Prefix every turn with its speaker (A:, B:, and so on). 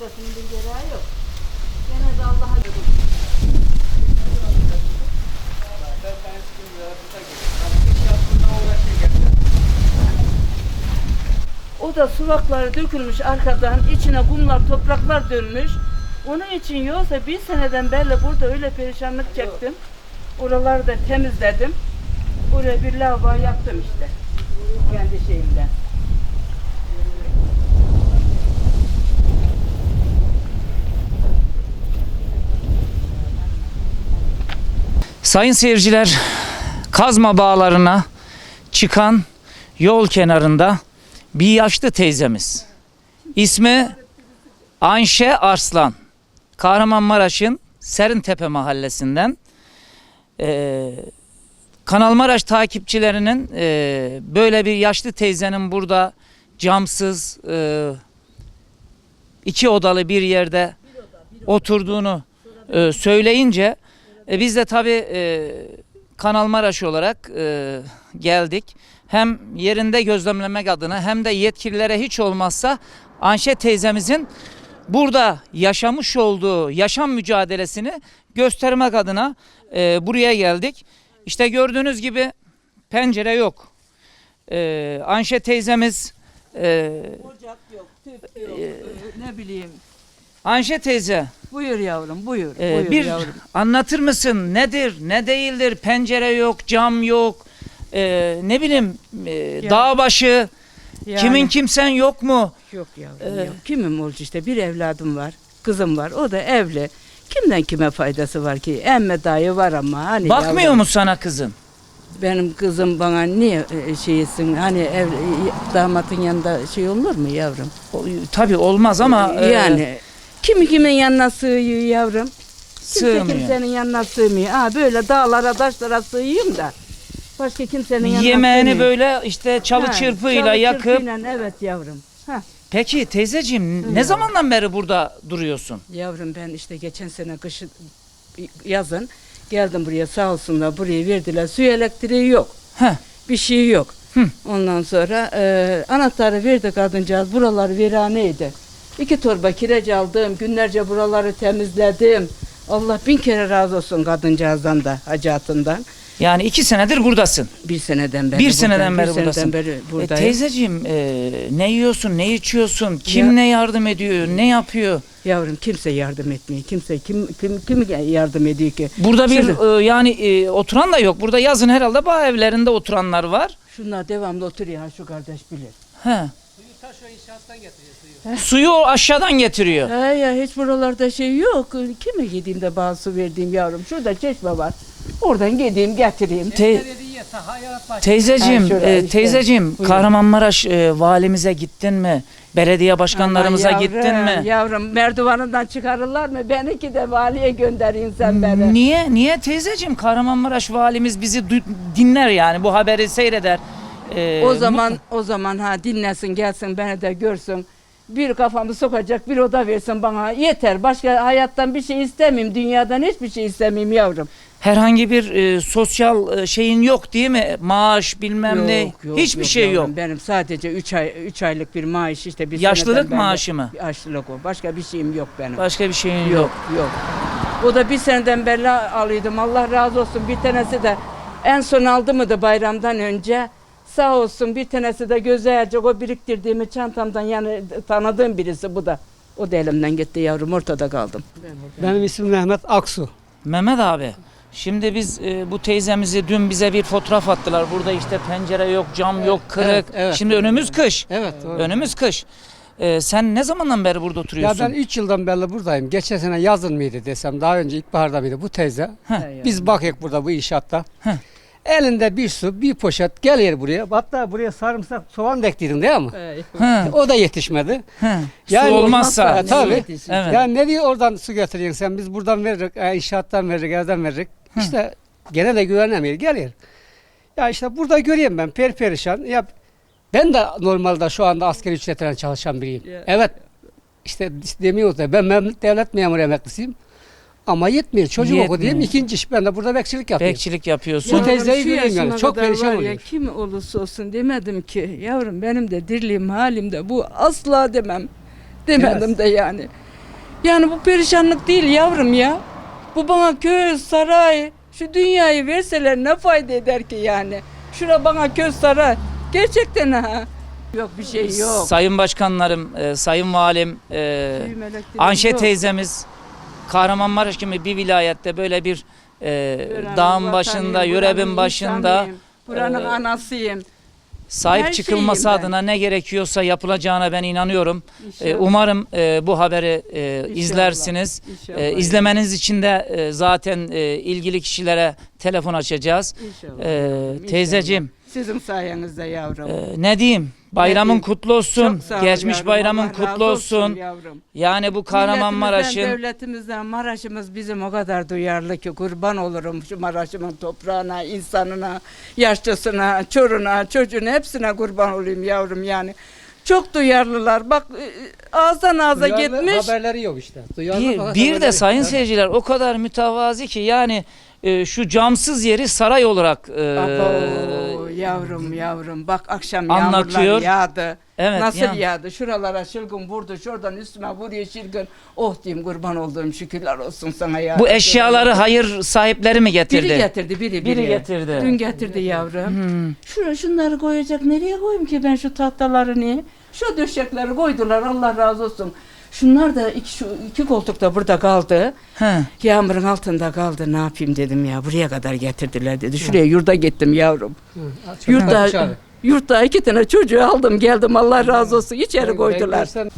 A: başkasının bir gereği yok. Gene de Allah'a O da suvakları dökülmüş arkadan, içine kumlar, topraklar dönmüş. Onun için yoksa bir seneden beri burada öyle perişanlık çektim. Oraları da temizledim. Buraya bir lavabo yaptım işte. Kendi şeyimden.
B: Sayın seyirciler, kazma bağlarına çıkan yol kenarında bir yaşlı teyzemiz. İsmi Ayşe Arslan. Kahramanmaraş'ın Serintepe mahallesinden. Ee, Kanal Maraş takipçilerinin e, böyle bir yaşlı teyzenin burada camsız e, iki odalı bir yerde oturduğunu e, söyleyince e, biz de tabii e, Kanal Maraş olarak e, geldik. Hem yerinde gözlemlemek adına hem de yetkililere hiç olmazsa Anşe teyzemizin burada yaşamış olduğu yaşam mücadelesini göstermek adına e, buraya geldik. İşte gördüğünüz gibi pencere yok. E, Anşe teyzemiz e,
A: Ocak yok, tüp yok, ne bileyim.
B: Anşe teyze
A: Buyur yavrum, buyur.
B: Ee,
A: buyur
B: bir
A: yavrum.
B: anlatır mısın nedir ne değildir pencere yok cam yok Ee, ne bileyim e, dağ başı
A: Yani-
B: kimin kimsen yok mu
A: Yok yavrum
B: Ee,
A: yok. Kimim olacak işte bir evladım var, kızım var. O da evli. Kimden kime faydası var ki? Emme dayı var ama hani
B: bakmıyor
A: yavrum,
B: mu sana kızın
A: Benim kızım bana niye e, şeysin hani ev, damatın yanında şey olur mu yavrum?
B: O, tabii olmaz ama e,
A: yani kimi kimin yanına sığıyor yavrum? Kimse
B: sığmıyor
A: kimsenin yanına sığmıyor. Ha böyle dağlara taşlara sığıyım da. Başka kimsenin yanına
B: yemeğini
A: sığmıyor.
B: böyle işte çalı
A: Ha,
B: çırpıyla
A: çalı
B: yakıp
A: çırpıyla, evet yavrum. Ha.
B: peki teyzeciğim ne zamandan beri burada duruyorsun
A: Yavrum ben işte geçen sene kışın yazın geldim buraya sağ olsunlar buraya verdiler. Su elektriği yok.
B: Heh.
A: Bir şey yok.
B: Hı.
A: Ondan sonra e, anahtarı verdi kadıncağız. Buralar viraneydi. İki torba kireç aldım. Günlerce buraları temizledim. Allah bin kere razı olsun kadıncağızdan da hacatından.
B: yani iki senedir buradasın
A: Bir seneden beri
B: Bir seneden beri
A: bir seneden
B: buradasın.
A: beri
B: E,
A: buradayım.
B: teyzeciğim e, ne yiyorsun ne içiyorsun kim
A: Ya-
B: ne yardım ediyor ne yapıyor
A: Yavrum kimse yardım etmiyor. Kimse kim kim kim yardım ediyor ki?
B: Burada bir
A: Şimdi-
B: e, yani e, oturan da yok. Burada yazın herhalde bağ evlerinde oturanlar var.
A: Şunlar devamlı oturuyor ha şu kardeş bilir.
B: He. Suyu o aşağıdan getiriyor.
A: He ya hiç buralarda şey yok. Kime gideyim de bana su verdiğim yavrum. Şurada çeşme var. Oradan gideyim getireyim.
B: Te- teyzeciğim,
A: Ha, şöyle
B: e,
A: işte.
B: teyzeciğim
A: Buyurun.
B: Kahramanmaraş e, valimize gittin mi? Belediye başkanlarımıza
A: Aman
B: gittin
A: yavrum,
B: mi?
A: Yavrum merdivanından çıkarırlar mı? Beni ki de valiye göndereyim sen beni.
B: Niye? Niye teyzeciğim? Kahramanmaraş valimiz bizi du- dinler yani bu haberi seyreder. E,
A: o zaman o zaman ha dinlesin gelsin beni de görsün. Bir kafamı sokacak bir oda versin bana yeter. Başka hayattan bir şey istemeyeyim. Dünyadan hiçbir şey istemeyeyim yavrum.
B: herhangi bir e, sosyal e, şeyin yok değil mi? Maaş bilmem ne. Hiçbir şey
A: yavrum.
B: yok.
A: Benim sadece 3 ay 3 aylık bir maaş işte bir
B: Yaşlılık maaşı mı?
A: Yaşlılık o. Başka bir şeyim yok benim.
B: Başka bir şeyin yok.
A: Yok yok. O da bir seneden beri alıyordum. Allah razı olsun. Bir tanesi de en son aldı mı da bayramdan önce sağ olsun bir tanesi de göze erecek o biriktirdiğimi çantamdan yani tanıdığım birisi bu da. O da elimden gitti yavrum ortada kaldım.
C: Benim ismim Mehmet Aksu.
B: Mehmet abi. Şimdi biz e, bu teyzemizi dün bize bir fotoğraf attılar. Burada işte pencere yok, cam yok, kırık.
C: evet, evet.
B: Şimdi önümüz kış.
C: Evet. doğru.
B: Önümüz kış. E, sen ne zamandan beri burada
C: Ya
B: oturuyorsun?
C: ben 3 yıldan beri buradayım. Geçen sene yazın mıydı desem, daha önce ilkbaharda mıydı bu teyze.
A: He
C: Biz bakıyoruz burada bu inşaatta.
B: Heh.
C: Elinde bir su, bir poşet geliyor buraya. Hatta buraya sarımsak, soğan da ektiydin değil mi? O da yetişmedi.
B: hı.
C: Yani
B: Su olmazsa.
C: olmazsa- tabii.
B: Evet.
C: Yani ne diyor oradan su getiriyorsun sen? Biz buradan veririk, e, inşaattan veririk, evden veririk. İşte gene de güvenemiyor, geliyor. Ya işte burada göreyim ben perperişan. Ya ben de normalde şu anda askeri ücretle çalışan biriyim.
A: Ya.
C: Evet. İşte demiyoruz da ben devlet memuru emeklisiyim. Ama yetmiyor. Çocuk
B: Yetmiyor.
C: oku diyeyim. ikinci iş. Ben de burada bekçilik yapıyorum.
B: Bekçilik yapıyorsun.
C: Bu
A: Yavrum,
C: teyzeyi
A: şu
C: görüyorum yani,
A: yaşıma
C: çok
A: kadar
C: perişan
A: var ya,
C: oluyor.
A: Kim olursa olsun demedim ki yavrum benim de dirliğim halimde bu asla demem. Demedim de yani. Yani bu perişanlık değil yavrum ya. Bu bana köy, saray, şu dünyayı verseler ne fayda eder ki yani? Şura bana köy, saray. Gerçekten ha. Yok bir şey yok.
B: Sayın başkanlarım, e, sayın valim, e, Anşe
A: yok.
B: teyzemiz Kahramanmaraş gibi bir vilayette böyle bir e,
A: Buranın
B: dağın başında,
A: vatanıyım,
B: yürebin başında
A: insanıyım, Buranın
B: e,
A: anasıyım.
B: sahip
A: her
B: çıkılması
A: şeyim ben.
B: adına ne gerekiyorsa yapılacağına ben inanıyorum. E,
A: İnşallah.
B: umarım e, bu haberi e,
A: İnşallah.
B: izlersiniz.
A: İnşallah.
B: E, izlemeniz için de e, zaten e, ilgili kişilere telefon açacağız.
A: İnşallah.
B: E,
A: yavrum,
B: teyzeciğim
A: Sizin sayenizde yavrum.
B: e, ne diyeyim? Bayramın kutlu olsun.
A: Çok sağ ol
B: Geçmiş
A: yavrum,
B: bayramın
A: Allah razı
B: kutlu olsun.
A: yavrum.
B: Yani bu Kahramanmaraş'ın
A: Milletimizden, devletimizden, Maraş'ımız bizim o kadar duyarlı ki kurban olurum şu Maraş'ımın toprağına, insanına, yaşlısına, çoruna, çocuğuna hepsine kurban olayım yavrum yani. Çok duyarlılar. Bak e, ağızdan ağza
C: Duyarlı
A: gitmiş.
C: Haberleri yok işte. Duyarlı
B: Bir,
C: fakat
B: bir
C: haberleri
B: de
C: yok.
B: sayın seyirciler o kadar mütevazi ki yani e, şu camsız yeri saray olarak e,
A: Abo, yavrum yavrum bak akşam
B: Anlatıyor.
A: yağmurlar yağdı.
B: evet
A: Nasıl
B: yani.
A: yağdı? Şuralara çılgın vurdu. Şuradan üstüme vuruyor çılgın. Oh diyeyim kurban olduğum şükürler olsun sana ya.
B: bu eşyaları hayır sahipleri mi getirdi?
A: Biri getirdi biri biri.
B: Biri getirdi.
A: Dün getirdi yavrum.
B: Hmm.
A: Şuraya şunları koyacak nereye koyayım ki ben şu tahtaları niye? Şu döşekleri koydular Allah razı olsun. Şunlar da iki, şu iki koltuk da burada kaldı.
B: He.
A: Yağmurun altında kaldı ne yapayım dedim ya buraya kadar getirdiler dedi. Şuraya yurda gittim yavrum.
C: Hı,
A: Yurda, yurtta iki tane çocuğu aldım geldim Allah razı olsun içeri
C: Ben- ben
A: koydular.
C: görsem-